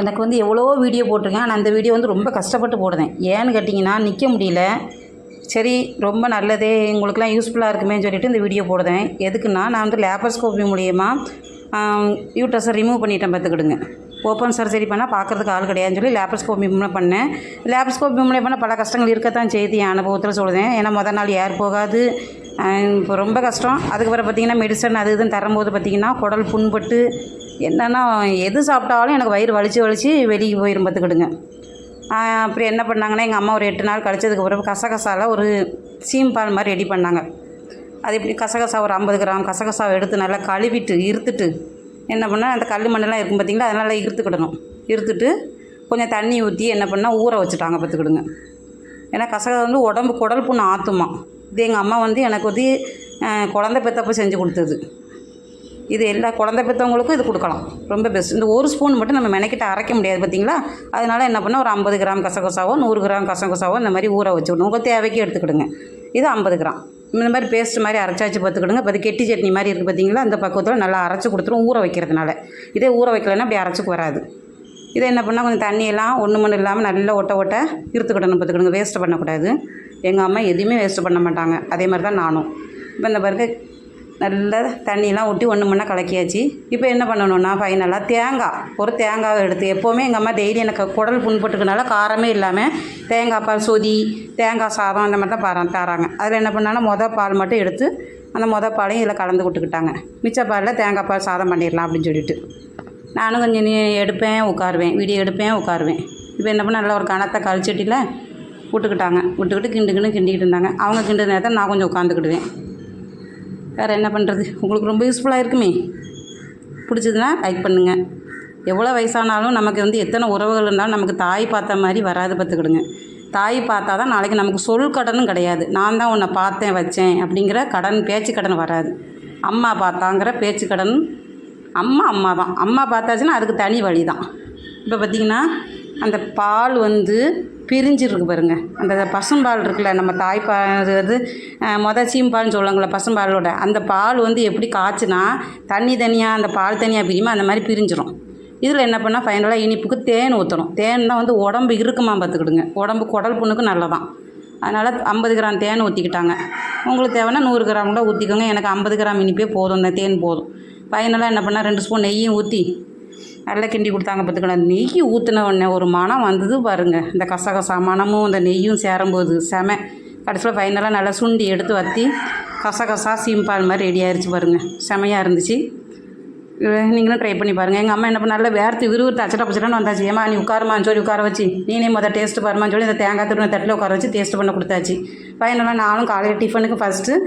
எனக்கு வந்து எவ்வளோ வீடியோ போட்டிருக்கேன். ஆனால் அந்த வீடியோ வந்து ரொம்ப கஷ்டப்பட்டு போடுதேன் ஏன்னு கேட்டிங்கன்னா நிற்க முடியல. சரி ரொம்ப நல்லதே உங்களுக்குலாம் யூஸ்ஃபுல்லாக இருக்குமேன்னு சொல்லிட்டு இந்த வீடியோ போடுதேன் எதுக்குன்னா நான் வந்து லேப்பர்ஸ்கோப்பி மூலியமாக யூட்ரஸை ரிமூவ் பண்ணிட்டேன் பார்த்துக்கிடுங்க. ஓப்பன் சர்ஜரி பண்ணால் பார்க்குறதுக்கு ஆள் கிடையாதுன்னு சொல்லி லேப்ரோஸ்கோப்பி மூலம் பண்ணேன். லேப்ரோஸ்கோப்பி மூலம் பண்ணால் பல கஷ்டங்கள் இருக்கத்தான் செய்து என் அனுபவத்தில் சொல்லுதேன். ஏன்னா முதல் நாள் ஏர் போகாது. இப்போ ரொம்ப கஷ்டம். அதுக்கப்புறம் பார்த்திங்கன்னா மெடிசன் அது இதுன்னு தரும்போது பார்த்திங்கன்னா குடல் புண்பட்டு என்னென்னா எது சாப்பிட்டாலும் எனக்கு வயிறு வலிச்சு வலிச்சு வெளியே போயிரும் பார்த்துக்கிடுங்க அப்புறம் என்ன பண்ணாங்கன்னா எங்கள் அம்மா ஒரு எட்டு நாள் கழிச்சதுக்கு பிறகு கசகசாவில் ஒரு சீம்பால் மாதிரி ரெடி பண்ணாங்க. அது எப்படி கசகசா ஒரு ஐம்பது கிராம் கசகசாவை எடுத்து நல்லா கழுவிட்டு இருத்துட்டு என்ன பண்ணால் அந்த கல் மண்ணெல்லாம் இருக்கும் பார்த்திங்களா அதனால் இறுத்துக்கிடணும் இருத்துக்கிடணும் இருத்துட்டு கொஞ்சம் தண்ணி ஊற்றி என்ன பண்ணால் ஊற வச்சுட்டாங்க பார்த்துக்கிடுங்க ஏன்னா கசகசா வந்து உடம்பு குடல் புண்ணு ஆற்றுமா இது எங்கள் அம்மா வந்து எனக்கு வந்து குழந்தை பெத்தப்போ செஞ்சு கொடுத்தது. இது எல்லா குழந்தை பெற்றவங்களுக்கும் இது கொடுக்கலாம். ரொம்ப பெஸ்ட் இந்த ஒரு ஸ்பூன் மட்டும் நம்ம மெனக்கிட்ட அரைக்க முடியாது பார்த்தீங்களா அதனால் என்ன பண்ணால் ஒரு ஐம்பது கிராம் கசகசாவோ நூறு கிராம் கசகசாவோ இந்த மாதிரி ஊற வச்சுக்கணும். உங்கள் தேவைக்கு எடுத்துக்கிடுங்க. இது ஐம்பது கிராம். இந்த மாதிரி பேஸ்ட் மாதிரி அரைச்சாச்சு பார்த்துக்கிடுங்க. இப்போ அது கெட்டி சட்னி மாதிரி இருக்குது பார்த்தீங்களா? அந்த பக்குவத்தில் நல்லா அரைச்சி கொடுத்துரும் ஊற வைக்கிறதுனால. இதே ஊற வைக்கலைன்னா அப்படி அரைச்சிக்கு வராது. இதை என்ன பண்ணால் கொஞ்சம் தண்ணியெல்லாம் ஒன்று மணி இல்லாமல் நல்லா ஒட்ட ஒட்ட இருத்துக்கிடணும் பார்த்துக்கிடுங்க. வேஸ்ட்டு பண்ணக்கூடாது. எங்கள் அம்மா எதுவுமே வேஸ்ட்டு பண்ண மாட்டாங்க. அதே மாதிரி தான் நானும். இப்போ இந்த பிறகு நல்லா தண்ணியெலாம் ஊற்றி ஒன்று மணி கலக்கியாச்சு. இப்போ என்ன பண்ணணும்னா ஃபைனலாக தேங்காய். ஒரு தேங்காவை எடுத்து எப்போவுமே எங்கள் அம்மா டெய்லி எனக்கு குடல் புண்பட்டுக்கனால காரமே இல்லாமல் தேங்காய் பால் சொதி தேங்காய் சாதம் அந்த மாதிரி தான் பாரு தராங்க. அதில் என்ன பண்ணாலும் மொதல் பால் மட்டும் எடுத்து அந்த மொதல் பாலையும் இதில் கலந்து விட்டுக்கிட்டாங்க மிச்ச பாலில் தேங்காய் பால் சாதம் பண்ணிடலாம் அப்படின்னு சொல்லிட்டு. நானும் கொஞ்சம் நீ எடுப்பேன் உட்காருவேன். வீடியோ எடுப்பேன் உட்காருவேன். இப்போ என்ன பண்ண நல்லா ஒரு கணத்தை கழிச்சட்டியில் விட்டுக்கிட்டாங்க. விட்டுக்கிட்டு கிண்டுக்கின்னு கிண்டிக்கிட்டு இருந்தாங்க. அவங்க கிண்டு நேரத்தை நான் கொஞ்சம் உட்காந்துக்கிடுவேன் வேறு என்ன பண்ணுறது உங்களுக்கு ரொம்ப யூஸ்ஃபுல்லாக இருக்குமே. பிடிச்சதுன்னா லைக் பண்ணுங்கள் எவ்வளோ வயசானாலும் நமக்கு வந்து எத்தனை உறவுகள் இருந்தாலும் நமக்கு தாய் பார்த்த மாதிரி வராது பார்த்துக்கிடுங்க. தாய் பார்த்தா தான் நாளைக்கு நமக்கு சொல் கடனும் கிடையாது. நான் தான் உன்னை பார்த்தேன் வச்சேன் அப்படிங்கிற கடன் பேச்சு கடன் வராது. அம்மா பார்த்தாங்கிற பேச்சு கடன் அம்மா அம்மா தான். அம்மா பார்த்தாச்சுன்னா அதுக்கு தனி வழி தான். இப்போ பார்த்திங்கன்னா அந்த பால் வந்து பிரிஞ்சிருக்கு பாருங்க. அந்த பசும்பால் இருக்குல்ல நம்ம தாய்ப்பால் அது வந்து மொதல் சீம்பால்னு சொல்லுவாங்கள்ல பசும்பாலோட அந்த பால் வந்து எப்படி காய்ச்சினா தண்ணி தனியாக அந்த பால் தனியாக பிரியுமா அந்த மாதிரி பிரிஞ்சிடும் இதில் என்ன பண்ணால் ஃபைனலாக இனிப்புக்கு தேன் ஊற்றணும் தேன் தான் வந்து உடம்பு இருக்குமா பார்த்துக்கிடுங்க. உடம்பு குடல் புண்ணுக்கு நல்லதான். அதனால் ஐம்பது கிராம் தேன் ஊற்றிக்கிட்டாங்க உங்களுக்கு தேவைன்னா நூறு கிராம் கூட ஊற்றிக்கோங்க எனக்கு ஐம்பது கிராம் இனிப்பே போதும். இந்த தேன் போதும். ஃபைனலாக என்ன பண்ணால் ரெண்டு ஸ்பூன் நெய்யும் ஊற்றி நல்லா கிண்டி கொடுத்தாங்க பார்த்துக்கலாம் நெய் ஊற்றின உடனே ஒரு மனம் வந்தது பாருங்க. இந்த கசகசா மனமும் இந்த நெய்யும் சேரும்போது செம. கடைசியில் ஃபைனலாக நல்லா சுண்டி எடுத்து வற்றி கசகசா சீம்பால் மாதிரி ரெடி ஆயிடுச்சு பாருங்க. செமையாக இருந்துச்சு. நீங்களும் ட்ரை பண்ணி பாருங்கள் எங்கள் அம்மா என்ன பண்ணால வேர்த்து விறுவிறுத்து அச்சட்டா பச்சட்டான்னு வந்தாச்சு. ஏமா நீ உட்காருமான்னு சொல்லி உட்கார வச்சு. நீனே மொதல் டேஸ்ட் பாருமான்னு சொல்லி இந்த தேங்காய் திருவிழா தட்டில் உட்கார வச்சு டேஸ்ட் பண்ண கொடுத்தாச்சு. ஃபைனலாக நானும் காலையில் டிஃபனுக்கு ஃபஸ்ட்டு